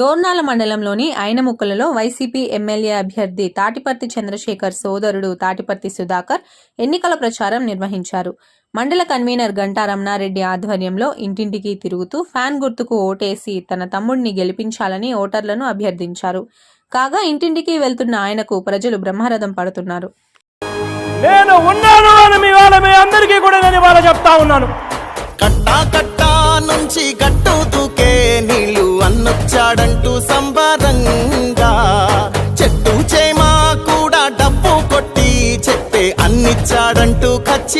దోర్నాల మండలంలోని ఐనముక్కలలో YCP MLA అభ్యర్థి తాటిపర్తి చంద్రశేఖర్ సోదరుడు తాటిపర్తి సుధాకర్ ఎన్నికల ప్రచారం నిర్వహించారు. మండల కన్వీనర్ గంటా రమణారెడ్డి ఆధ్వర్యంలో ఇంటింటికి తిరుగుతూ ఫ్యాన్ గుర్తుకు ఓటేసి తన తమ్ముడిని గెలిపించాలని ఓటర్లను అభ్యర్థించారు. కాగా ఇంటింటికి వెళ్తున్న ఆయనకు ప్రజలు బ్రహ్మరథం పడుతున్నారు. నేను ఉన్నాను అని మీ వాళ్ళ మీ అందరికీ కూడా నేను ఇవాళ చెప్తా ఉన్నాను. కట్టా కట్టా నుంచి గట్టు దూకే నీళ్ళు అన్నొచ్చాడంటూ సంబరంగా. చెట్టు చేమా కూడా డబ్బు కొట్టి చెప్పే అన్నిచ్చాడంటూ ఖచ్చి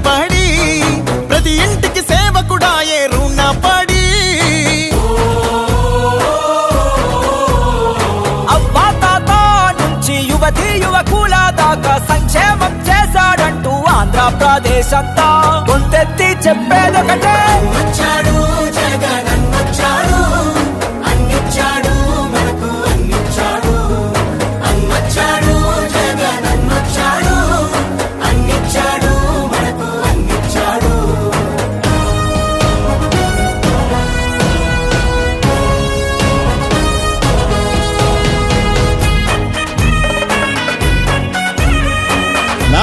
చేశాడంటూ ఆంధ్రప్రదేశ్ అంతా గొంతెత్తి చెప్పేదొకటే.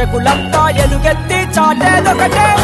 అభివృద్ధిని ఎలుగెత్తి చాటేదొకటే.